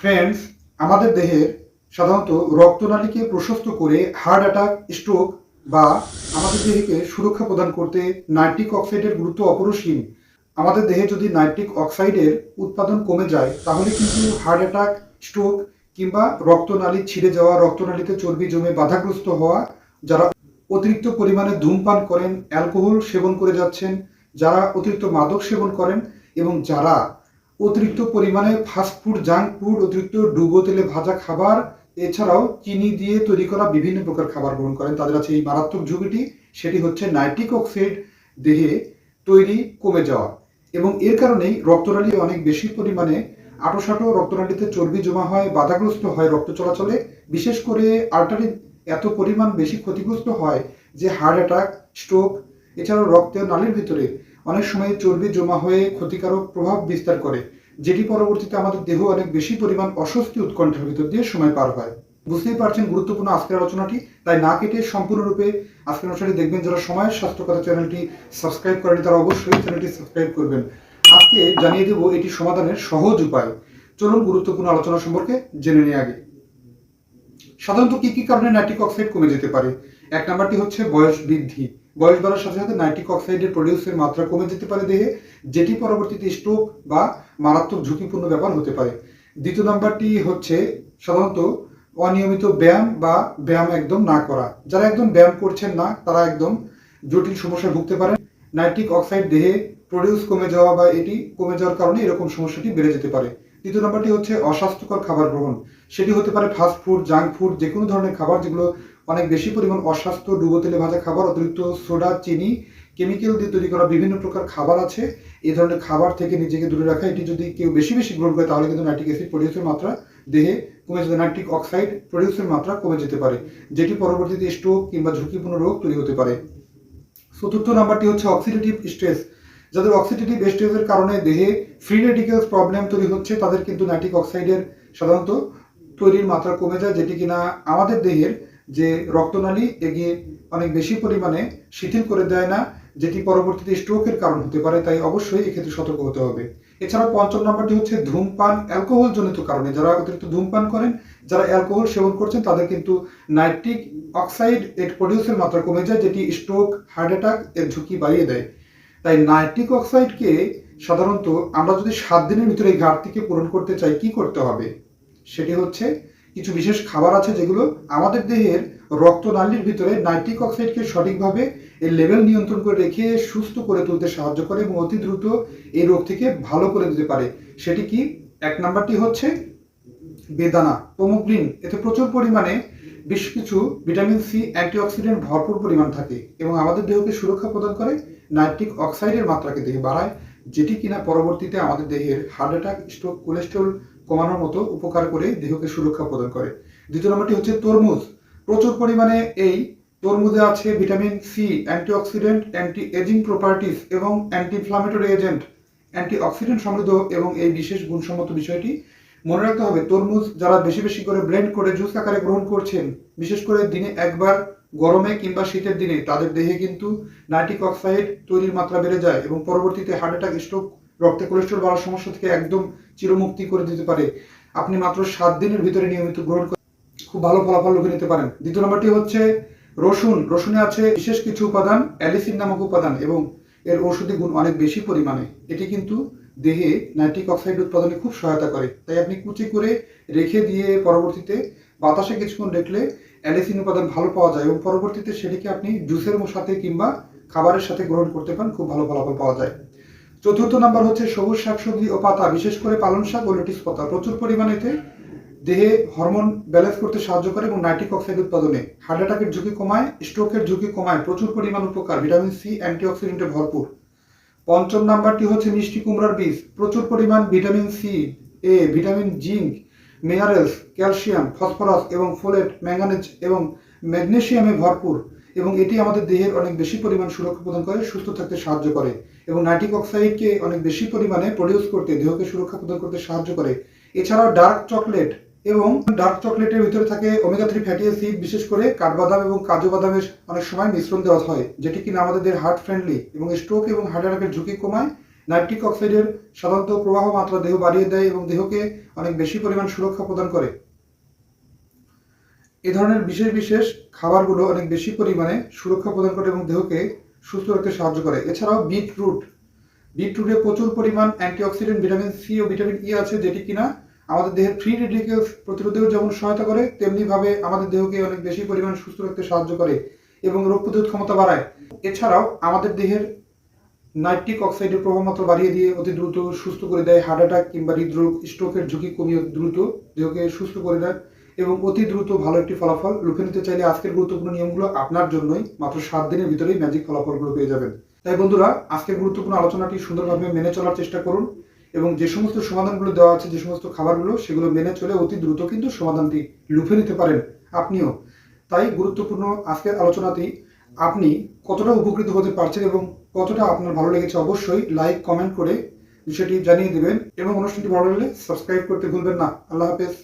Friends আমাদের দেহের সাধারণত রক্তনালীকে প্রশস্ত করে হার্ট অ্যাটাক, স্ট্রোক বা আমাদের দেহকে সুরক্ষা প্রদান করতে নাইট্রিক অক্সাইডের গুরুত্ব অপরিসীম। আমাদের দেহে যদি নাইট্রিক অক্সাইডের উৎপাদন কমে যায়, তাহলে কিন্তু হার্ট অ্যাটাক, স্ট্রোক কিংবা রক্তনালী ছিঁড়ে যাওয়া, রক্তনালীতে চর্বি জমে বাধাগ্রস্ত হওয়া, যারা অতিরিক্ত পরিমাণে ধূমপান করেন, অ্যালকোহল সেবন করে যাচ্ছেন, যারা অতিরিক্ত মাদক সেবন করেন এবং যারা অতিরিক্ত পরিমাণে ফাস্টফুড জাঙ্ক ফুড অতিরিক্ত ডুবো তেলে ভাজা খাবার, এছাড়াও চিনি দিয়ে তৈরি করা বিভিন্ন প্রকার খাবার গ্রহণ করেন। তাদের আছে এই মারাত্মক ঝুঁকিটি, সেটি হচ্ছে নাইট্রিক অক্সাইড দেহে তৈরি কমে যাওয়া এবং এর কারণেই রক্তনালী অনেক বেশি পরিমাণে আটোসাটো রক্তনালীতে চর্বি জমা হয়, বাধাগ্রস্ত হয় রক্ত চলাচলে। বিশেষ করে আর্টারি এত পরিমাণ বেশি ক্ষতিগ্রস্ত হয় যে হার্ট অ্যাটাক স্ট্রোক এছাড়াও রক্তের নালীর ভিতরে অনেক সময় চর্বি জমা হয়ে ক্ষতিকারক প্রভাব বিস্তার করে। যেটি পরবর্তীতে আমাদের দেহ অনেক বেশি পরিমাণ অস্বস্তি উৎকণ্ঠার ভিতর দিয়ে সময় পার হয়। বুঝতেই পারছেন গুরুত্বপূর্ণ আজকের আলোচনাটি, তাই না কেটে সম্পূর্ণরূপে আজকের অনুষ্ঠানটি দেখবেন যারা সময়ের স্বাস্থ্যকতা চ্যানেলটি সাবস্ক্রাইব করেনি তারা অবশ্যই চ্যানেলটি সাবস্ক্রাইব করবেন। আজকে জানিয়ে দেব এটি সমাধানের সহজ উপায়। চলুন গুরুত্বপূর্ণ আলোচনা সম্পর্কে জেনে নিয়ে আগে। সাধারণত কি কি কারণে নাইট্রিক অক্সাইড কমে যেতে পারে? এক নাম্বারটি হচ্ছে বয়স বৃদ্ধি। বয়স বাড়ার সাথে সাথে নাইট্রিক অক্সাইডের প্রডিউসের মাত্রা কমে যেতে পারে দেহে, যেটি পরবর্তীতে স্ট্রোক বা মারাত্মক ঝুঁকিপূর্ণ ব্যাপার হতে পারে। দ্বিতীয় নাম্বারটি হচ্ছে সাধারণত অনিয়মিত ব্যায়াম বা ব্যায়াম একদম না করা। যারা একদম ব্যায়াম করছেন না, তারা একদম জটিল সমস্যায় ভুগতে পারেন। নাইট্রিক অক্সাইড দেহে প্রডিউস কমে যাওয়া বা এটি কমে যাওয়ার কারণে এরকম সমস্যাটি বেড়ে যেতে পারে। দ্বিতীয় নাম্বারটি হচ্ছে অস্বাস্থ্যকর খাবার গ্রহণ। সেটি হতে পারে ফাস্ট ফুড জাঙ্ক ফুড যে কোনো ধরনের খাবার যেগুলো অনেক বেশি পরিমাণ অস্বাস্থ্য ডুবো তেলে ভাজা খাবার, অতিরিক্ত সোডা, চিনি কেমিক্যাল দিয়ে তৈরি করা বিভিন্ন প্রকার খাবার আছে। এই ধরনের খাবার থেকে নিজেকে দূরে রাখা। এটি যদি কেউ বেশি বেশি গ্রহণ করে, তাহলে কিন্তু নাইট্রিক অ্যাসিড প্রডিউসের মাত্রা দেহে কমে যেতে, নাইট্রিক অক্সাইড প্রডিউসের মাত্রা কমে যেতে পারে, যেটি পরবর্তীতে স্ট্রোক কিংবা ঝুঁকিপূর্ণ রোগ তৈরি হতে পারে। চতুর্থ নাম্বারটি হচ্ছে অক্সিডেটিভ স্ট্রেস যাদের অক্সিডেটিভ স্ট্রেসের কারণে দেহে ফ্রি রেডিক্যালস প্রবলেম তৈরি হচ্ছে, তাদের কিন্তু নাইট্রিক অক্সাইডের সাধারণত তৈরির মাত্রা কমে যায়, যেটি কিনা আমাদের দেহের যে রক্তনালী এগিয়ে অনেক বেশি পরিমাণে শিথিল করে দেয় না, যেটি পরবর্তীতে স্ট্রোকের কারণ হতে পারে, তাই অবশ্যই এক্ষেত্রে সতর্ক হতে হবে। এছাড়াও পঞ্চম নাম্বারটি হচ্ছে ধূমপান অ্যালকোহল জনিত কারণে। যারা অতিরিক্ত ধূমপান করেন, যারা অ্যালকোহল সেবন করছেন, তাদের কিন্তু নাইট্রিক অক্সাইড এর প্রডিউসের মাত্রা কমে যায়, যেটি স্ট্রোক হার্ট অ্যাটাক এর ঝুঁকি বাড়িয়ে দেয়। তাই নাইট্রিক অক্সাইডকে সাধারণত আমরা যদি সাত দিনের ভিতরে এই ঘাটতিকে পূরণ করতে চাই, কি করতে হবে? সেটি হচ্ছে কিছু বিশেষ খাবার আছে যেগুলো আমাদের দেহের রক্তনালীর ভিতরে নাইট্রিক অক্সাইডকে সঠিকভাবে এই লেভেল নিয়ন্ত্রণ করে রেখে সুস্থ করে তুলতে সাহায্য করে এবং অতি দ্রুত এই রোগ থেকে ভালো করে দিতে পারে। সেটি কি? এক নাম্বারটি হচ্ছে বেদানা প্রোমোগ্রিন এতে প্রচুর পরিমাণে বেশ কিছু ভিটামিন সি, অ্যান্টিঅক্সিডেন্ট ভরপুর পরিমাণ থাকে এবং আমাদের দেহকে সুরক্ষা প্রদান করে নাইট্রিক অক্সাইডের মাত্রাকে দেহে বাড়ায়, যেটি কিনা পরবর্তীতে আমাদের দেহের হার্ট অ্যাটাক, স্ট্রোক, কোলেস্ট্রল কমানোর মতো উপকার করে দেহকে সুরক্ষা প্রদান করে। দ্বিতীয় নম্বরটি হচ্ছে তরমুজ। প্রচুর পরিমাণে এই তরমুজে আছে vitamin C antioxidant anti ageing properties এবং anti inflammatory agent. Anti oxidant সমৃদ্ধ এবং এই বিশেষ গুণসম্মত বিষয়টি মনে রাখতে হবে, তরমুজ যারা বেশি বেশি করে ব্লেন্ড করে জুস আকারে গ্রহণ করছেন, বিশেষ করে দিনে একবার গরমে কিংবা শীতের দিনে, তাদের দেহে কিন্তু নাইট্রিক অক্সাইড তৈরির মাত্রা বেড়ে যায় এবং পরবর্তীতে হার্ট অ্যাটাক, স্ট্রোক রক্তে কোলেস্ট্রল বাড়ার সমস্যা থেকে একদম চিরমুক্তি করে দিতে পারে। আপনি মাত্র সাত দিনের ভিতরে নিয়মিত গ্রহণ করে খুব ভালো ফলাফল লুকে নিতে পারেন। দ্বিতীয় নম্বরটি হচ্ছে রসুন। রসুনে আছে বিশেষ কিছু উপাদান, অ্যালিসিন নামক উপাদান এবং এর ঔষধি গুণ অনেক বেশি পরিমাণে। এটি কিন্তু দেহে নাইট্রিক অক্সাইড উৎপাদনে খুব সহায়তা করে। তাই আপনি কুচি করে রেখে দিয়ে পরবর্তীতে বাতাসে কিছুক্ষণ রেখলে অ্যালিসিন উপাদান ভালো পাওয়া যায় এবং পরবর্তীতে সেটিকে আপনি জুসের সাথে কিংবা খাবারের সাথে গ্রহণ করতে পারেন, খুব ভালো ফলাফল পাওয়া যায়। চতুর্থ নাম্বার হচ্ছে সবুজ শাকসবজি ও পাতা, বিশেষ করে পালং শাক ও লেটিস পাতা। প্রচুর পরিমাণেতে দেহে হরমোন ব্যালেন্স করতে সাহায্য করে এবং নাইট্রিক অক্সাইড উৎপাদনে। হার্ট অ্যাটাকের ঝুঁকি কমায়, স্ট্রোকের ঝুঁকি কমায়, প্রচুর পরিমাণ উপকার। ভিটামিন সি, অ্যান্টিঅক্সিডেন্টে ভরপুর। পঞ্চম নাম্বারটি হচ্ছে মিষ্টি কুমড়ার বীজ। প্রচুর পরিমাণ vitamin C, A, vitamin zinc, minerals, calcium, phosphorus এবং ফোলেট ম্যাঙ্গানিজ এবং ম্যাগনেসিয়ামে ভরপুর এবং এটি আমাদের দেহের অনেক বেশি পরিমাণ সুরক্ষা প্রদান করে, সুস্থ থাকতে সাহায্য করে। এবং নাইট্রিক অক্সাইডকে অনেক বেশি পরিমাণে প্রডিউস করতে, দেহকে সুরক্ষা প্রদান করতে সাহায্য করে। এছাড়াও ডার্ক চকলেট এবং ডার্ক চকলেটের ভিতরে থাকে ওমেগা থ্রি ফ্যাটি অ্যাসিড বিশেষ করে কাঠবাদাম এবং কাজু বাদামের অনেক সময় মিশ্রণ দেওয়া হয়, যেটি কিনা আমাদের হার্ট ফ্রেন্ডলি এবং স্ট্রোক এবং হার্ট অ্যাটাকের ঝুঁকি কমায়। নাইট্রিক অক্সাইডের সাধারণত প্রবাহ মাত্রা দেহ বাড়িয়ে দেয় এবং দেহকে অনেক বেশি পরিমাণ সুরক্ষা প্রদান করে। এ ধরনের বিশেষ বিশেষ খাবারগুলো অনেক বেশি পরিমাণে সুরক্ষা প্রদান করে এবং দেহকে সুস্থ রাখতে সাহায্য করে। এছাড়াও বিটরুট। বিটরুটে প্রচুর পরিমাণ অ্যান্টিঅক্সিডেন্ট, ভিটামিন সি ও ভিটামিন ই আছে যেটি কিনা আমাদের দেহের ফ্রি রেডিকেলস প্রতিরোধেও যেমন সহায়তা করে, তেমনিভাবে আমাদের দেহকে অনেক বেশি পরিমাণ সুস্থ রাখতে সাহায্য করে এবং রোগ প্রতিরোধ ক্ষমতা বাড়ায়। এছাড়াও আমাদের দেহের নাইট্রিক অক্সাইডের প্রভাব মাত্রা বাড়িয়ে দিয়ে অতি দ্রুত সুস্থ করে দেয় হার্ট অ্যাটাক কিংবা হৃদরোগ স্ট্রোকের ঝুঁকি কমিয়ে দ্রুত দেহকে সুস্থ করে দেয়। এবং অতি দ্রুত ভালো একটি ফলাফল লুফে নিতে চাইলে আজকের গুরুত্বপূর্ণ নিয়মগুলো আপনার জন্যই মাত্র সাত দিনের ভিতরেই ম্যাজিক ফলাফলগুলো পেয়ে যাবেন। তাই বন্ধুরা, আজকের গুরুত্বপূর্ণ আলোচনাটি সুন্দরভাবে মেনে চলার চেষ্টা করুন এবং যে সমস্ত সমাধানগুলো দেওয়া আছে, যে সমস্ত খাবারগুলো, সেগুলো মেনে চলে অতি দ্রুত কিন্তু সমাধানটি লুফে নিতে পারেন আপনিও। তাই গুরুত্বপূর্ণ আজকের আলোচনাতেই আপনি কতটা উপকৃত হতে পারছেন এবং কতটা আপনার ভালো লেগেছে অবশ্যই লাইক কমেন্ট করে বিষয়টি জানিয়ে দেবেন এবং অনুষ্ঠানটি ভালো লাগলে সাবস্ক্রাইব করতে ভুলবেন না। আল্লাহ হাফেজ।